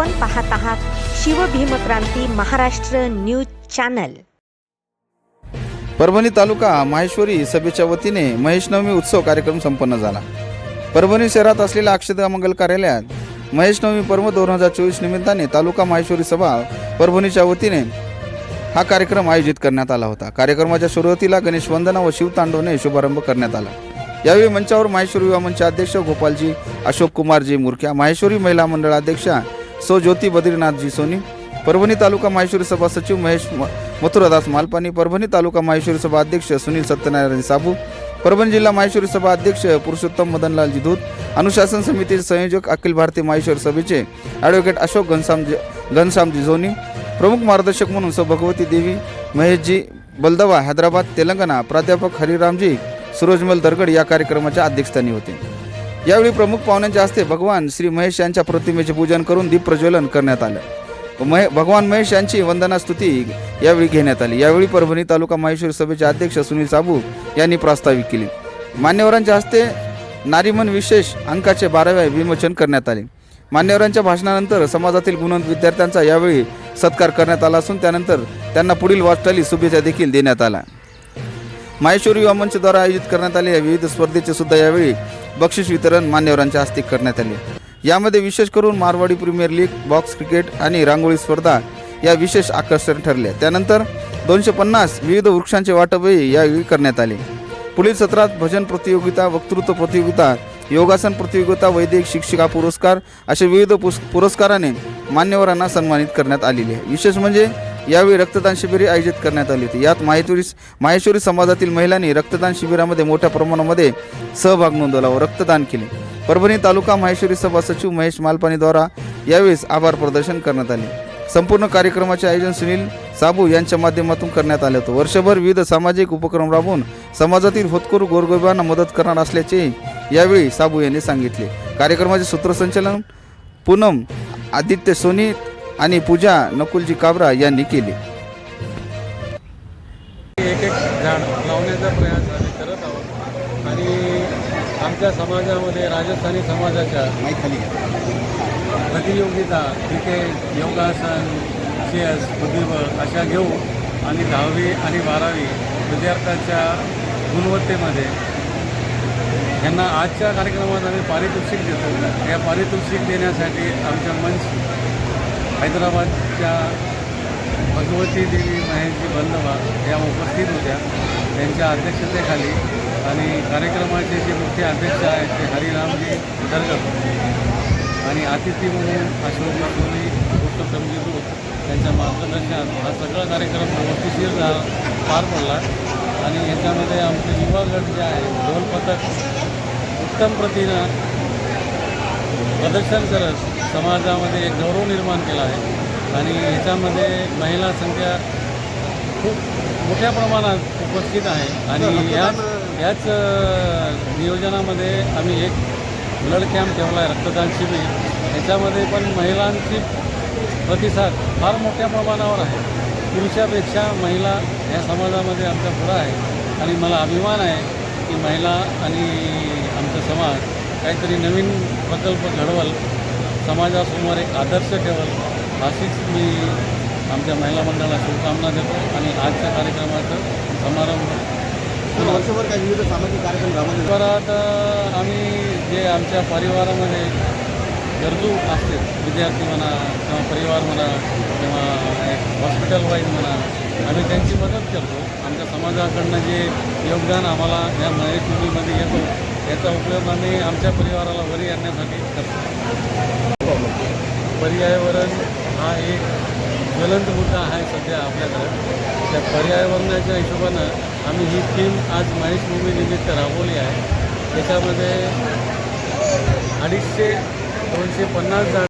आपण पाहत आहात शिवभीमक्रांती महाराष्ट्र न्यूज चॅनल. परभणी तालुका माहेश्वरी सभेच्या वतीने महेशनवमी उत्सव कार्यक्रम संपन्न झाला. परभणी शहरात असलेल्या अक्षता मंगल कार्यालयात महेशनवमी पर्व दोन हजार चोवीस निमित्ताने तालुका माहेश्वरी सभा परभणीच्या वतीने हा कार्यक्रम आयोजित करण्यात आला होता. कार्यक्रमाच्या सुरुवातीला गणेश वंदना व शिवतांडवने शुभारंभ करण्यात आला. यावेळी मंचावर माहेश्वरी युवा मंच अध्यक्ष गोपालजी अशोक कुमारजी मुरख्या माहेश्वरी महिला मंडळ अध्यक्षा सो ज्योती बद्रीनाथजी सोनी परभणी तालुका माहेश्वरी सभा सचिव महेश मथुरादास मालपानी परभणी तालुका माहेश्वरी सभा अध्यक्ष सुनील सत्यनारायण साबू परभणी जिल्हा माहेश्वरी सभा अध्यक्ष पुरुषोत्तम मदनलालजी धूत अनुशासन समितीचे संयोजक अखिल भारतीय माहेश्वरी सभेचे ॲडव्होकेट अशोक घनश्यामजी घनश्यामजी झोनी प्रमुख मार्गदर्शक म्हणून सौ भगवती देवी महेशजी बलदवा हैदराबाद तेलंगणा प्राध्यापक हरिरामजी सुरजमल दरगड या कार्यक्रमाच्या अध्यक्षस्थानी होते. यावेळी प्रमुख पाहुण्यांच्या हस्ते भगवान श्री महेश यांच्या प्रतिमेचे पूजन करून दीप प्रज्वलन करण्यात आलं. महे भगवान महेश यांची वंदना स्तुती यावेळी घेण्यात आली. यावेळी परभणी तालुका महेश्वर सभेचे अध्यक्ष सुनील साबू यांनी प्रास्ताविक केली. मान्यवरांच्या हस्ते नारीमन विशेष अंकाचे बाराव्या विमोचन करण्यात आले. मान्यवरांच्या भाषणानंतर समाजातील गुणवंत विद्यार्थ्यांचा यावेळी सत्कार करण्यात आला असून त्यानंतर त्यांना पुढील वाटचाली शुभेच्छा देखील देण्यात आला माहेश्वर युवा मंचद्वारा आयोजित करण्यात आलेल्या विविध स्पर्धेचे सुद्धा यावेळी बक्षीस वितरण मान्यवरांच्या हस्ते करण्यात आले. यामध्ये विशेष करून Marwari premier league box cricket आणि रांगोळी स्पर्धा या विशेष आकर्षण ठरल्या. त्यानंतर दोनशे पन्नास विविध वृक्षांचे वाटपही यावेळी करण्यात आले. पुढील सत्रात भजन प्रतियोगिता वक्तृत्व प्रतियोगिता योगासन प्रतियोगिता वैदिक शिक्षिका पुरस्कार असे विविध पुस पुरस्काराने मान्यवरांना सन्मानित करण्यात आलेले विशेष म्हणजे यावेळी रक्तदान शिबिरे आयोजित करण्यात आली होती. यात माहेश्वरी माहेश्वरी समाजातील महिलांनी रक्तदान शिबिरामध्ये मोठ्या प्रमाणामध्ये सहभाग नोंदवला व रक्तदान केले. परभणी तालुका माहेश्वरी सभा सचिव महेश मालपाणीद्वारा यावेळेस आभार प्रदर्शन करण्यात आले. संपूर्ण कार्यक्रमाचे आयोजन सुनील साबू यांच्या माध्यमातून करण्यात आले होते. वर्षभर विविध सामाजिक उपक्रम राबवून समाजातील होतकरू गोरगरिबांना मदत करणार असल्याचे यावेळी साबू यांनी सांगितले. कार्यक्रमाचे सूत्रसंचालन पूनम आदित्य सोनी आणि पूजा नकुलजी काबरा यांनी केली. एक एक झाड लावण्याचा प्रयास आम्ही करत आहोत. आणि आमच्या समाजामध्ये राजस्थानी समाजाच्या प्रतियोगिता क्रिकेट योगासन चेस बुद्धिबळ अशा घेऊ आणि दहावी आणि बारावी विद्यार्थ्यांच्या गुणवत्तेमध्ये यांना आजच्या कार्यक्रमात आम्ही पारितोषिक देतो. या पारितोषिक देण्यासाठी आमच्या मंच हैदराबादच्या भगवती देवी महेशजी बंधवा या उपस्थित होत्या. त्यांच्या अध्यक्षतेखाली आणि कार्यक्रमाचे जे मुख्य अध्यक्ष आहेत ते हरिरामजी दर्गड आणि अतिथी म्हणून अशोक सोनी पुरुषोत्तमजी दूत त्यांच्या मार्गदर्शनात हा सगळा कार्यक्रम व्यवस्थिशीर झाला पार पडला. आणि याच्यामध्ये आमचे युवा गट जे आहे ढोल पथक उत्तम प्रतीनं प्रदर्शन करत समाजामध्ये एक गौरव निर्माण केला आहे. आणि ह्याच्यामध्ये महिला संख्या खूप मोठ्या प्रमाणात उपस्थित आहे. आणि याच याच नियोजनामध्ये आम्ही एक ब्लड कॅम्प ठेवला आहे रक्तदान शिबिर. याच्यामध्ये पण महिलांची प्रतिसाद फार मोठ्या प्रमाणावर आहे. पुरुषापेक्षा महिला या समाजामध्ये आमच्या पुढं आहे. आणि मला अभिमान आहे की महिला आणि आमचा समाज काहीतरी नवीन प्रकल्प घडवल. समाजासमोर एक आदर्श ठेवल अशीच मी आमच्या महिला मंडळाला शुभकामना देतो आणि आजच्या कार्यक्रमाचं समारंभ वर्षभर काही विविध सामाजिक कार्यक्रम. परत आम्ही जे आमच्या परिवारामध्ये गरजू असते विद्यार्थी म्हणा किंवा परिवार म्हणा किंवा एक हॉस्पिटल वाईज म्हणा आम्ही त्यांची मदत करतो. आमच्या समाजाकडनं जे योगदान आम्हाला या महेश मुलीमध्ये येतो याचा उपयोग आम्ही आमच्या परिवाराला वरी आणण्यासाठी करतो. पर्यावरण हा एक ज्वलंत मुद्दा आहे सध्या आपल्याकडं. त्या पर्यावरणाच्या हिशोबानं आम्ही ही थीम आज महेश मूवी निमित्त राबवली आहे. त्याच्यामध्ये अडीचशे दोनशे पन्नास झाड